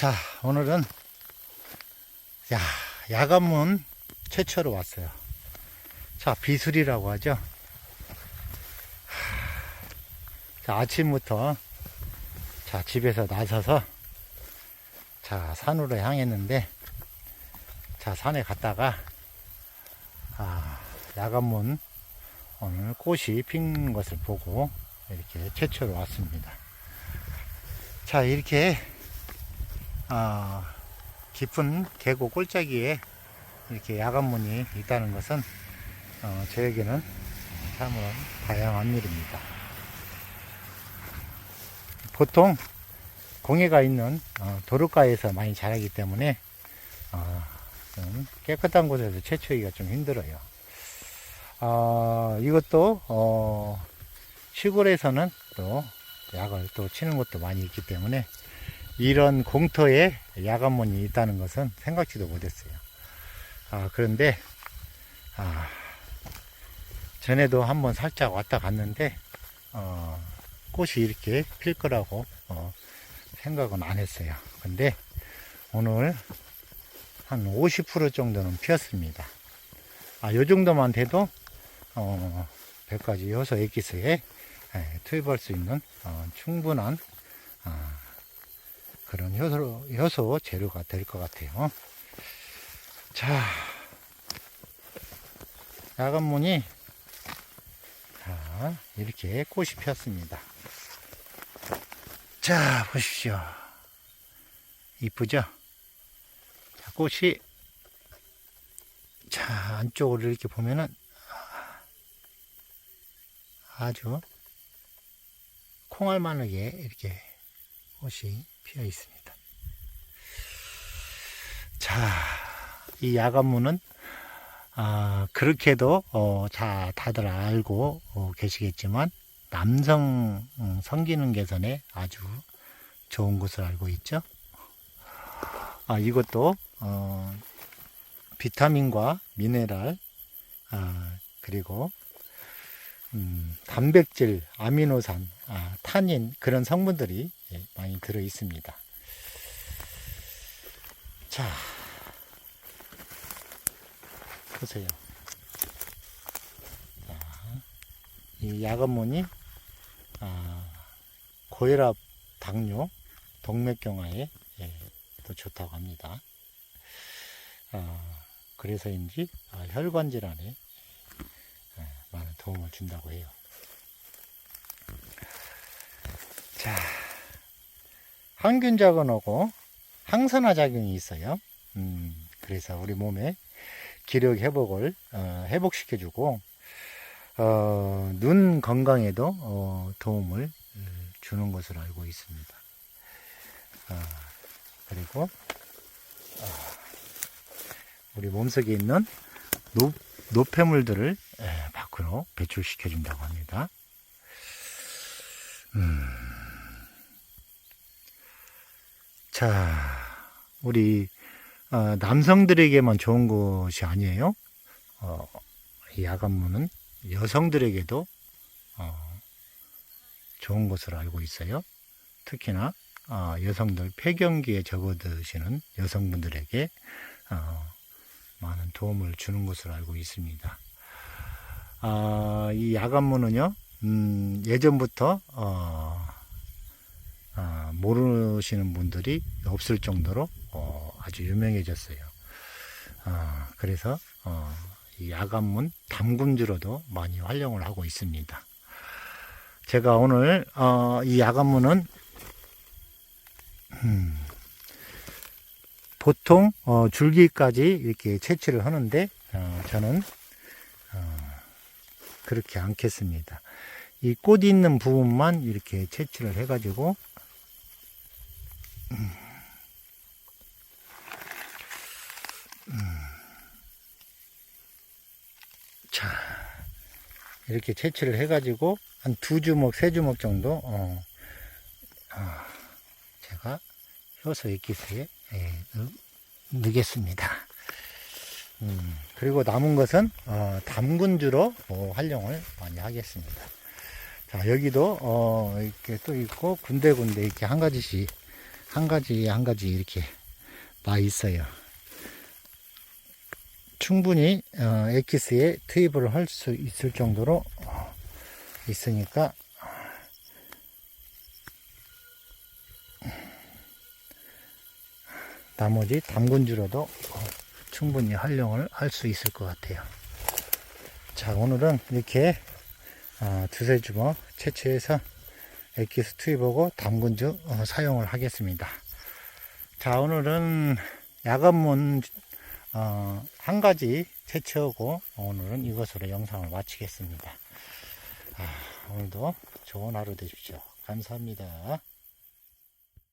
자, 오늘은 야, 야간문 최초로 왔어요. 자, 비술이라고 하죠. 하, 자, 아침부터 자, 집에서 나서서 자, 산으로 향했는데 자, 산에 갔다가 아, 야간문 오늘 꽃이 핀 것을 보고 이렇게 최초로 왔습니다. 자, 이렇게 아, 깊은 계곡 꼴짜기에 이렇게 야간문이 있다는 것은 어, 저에게는 참으로 다양한 일입니다. 보통 공해가 있는 어, 도로가에서 많이 자라기 때문에 어, 좀 깨끗한 곳에서 채취하기가 좀 힘들어요. 아, 이것도 어, 시골에서는 또 약을 또 치는 것도 많이 있기 때문에 이런 공터에 야간문이 있다는 것은 생각지도 못했어요. 아, 그런데, 아, 전에도 한번 살짝 왔다 갔는데, 어, 꽃이 이렇게 필 거라고, 어, 생각은 안 했어요. 근데, 오늘 한 50% 정도는 피었습니다. 아, 요 정도만 돼도, 어, 100가지 효소 액기스에 예, 투입할 수 있는, 어, 충분한, 아, 그런 효소, 효소 재료가 될 것 같아요. 자, 야간문이, 자, 이렇게 꽃이 피었습니다. 자, 보십시오. 이쁘죠? 자, 꽃이, 자, 안쪽으로 이렇게 보면은, 아주 콩알만하게 이렇게 꽃이 피어 있습니다. 자, 이 야간문은 아, 그렇게도 어, 자 다들 알고 어, 계시겠지만 남성 음, 성기능 개선에 아주 좋은 것을 알고 있죠. 아, 이것도 어, 비타민과 미네랄 아, 그리고 음, 단백질, 아미노산, 아, 탄닌 그런 성분들이 예, 많이 들어 있습니다. 자, 보세요. 자, 이 야간문이 아, 고혈압, 당뇨, 동맥경화에 예, 또 좋다고 합니다. 아, 그래서인지 아, 혈관 질환에 예, 많은 도움을 준다고 해요. 자, 항균작용하고 항산화 작용이 있어요. 음, 그래서 우리 몸에 기력 회복을 어, 회복시켜주고 어, 눈 건강에도 어, 도움을 음, 주는 것으로 알고 있습니다. 어, 그리고 어, 우리 몸속에 있는 노, 노폐물들을 에, 밖으로 배출시켜 준다고 합니다. 음. 자, 우리 어, 남성들에게만 좋은 것이 아니에요. 어, 이 야간문은 여성들에게도 어, 좋은 것으로 알고 있어요. 특히나 어, 여성들 폐경기에 접어드시는 여성분들에게 어, 많은 도움을 주는 것으로 알고 있습니다. 아, 이 야간문은요, 음, 예전부터 어, 아, 모르시는 분들이 없을 정도로 어, 아주 유명해졌어요. 아, 그래서 어, 이 야간문 담금주로도 많이 활용을 하고 있습니다. 제가 오늘 어, 이 야간문은 음, 보통 어, 줄기까지 이렇게 채취를 하는데 어, 저는 어, 그렇게 않겠습니다. 이꽃 있는 부분만 이렇게 채취를 해가지고 음. 자, 이렇게 채취를 해가지고 한 두 주먹, 세 주먹 정도 어, 어, 제가 효소 액기스에 예, 넣- 넣겠습니다. 음, 그리고 남은 것은 어, 담근주로 어, 활용을 많이 하겠습니다. 자, 여기도 어, 이렇게 또 있고 군데군데 이렇게 한 가지씩 한 가지 한 가지 이렇게 많이 있어요. 충분히 어, 엑기스에 투입을 할 수 있을 정도로 어, 있으니까 나머지 담근주로도 어, 충분히 활용을 할 수 있을 것 같아요. 자 오늘은 이렇게 어, 두세 주먹 채취해서 엑기스 투입하고 담근주 어, 사용을 하겠습니다. 자 오늘은 야간문 어, 한 가지 채취하고 오늘은 이것으로 영상을 마치겠습니다. 아, 오늘도 좋은 하루 되십시오. 감사합니다.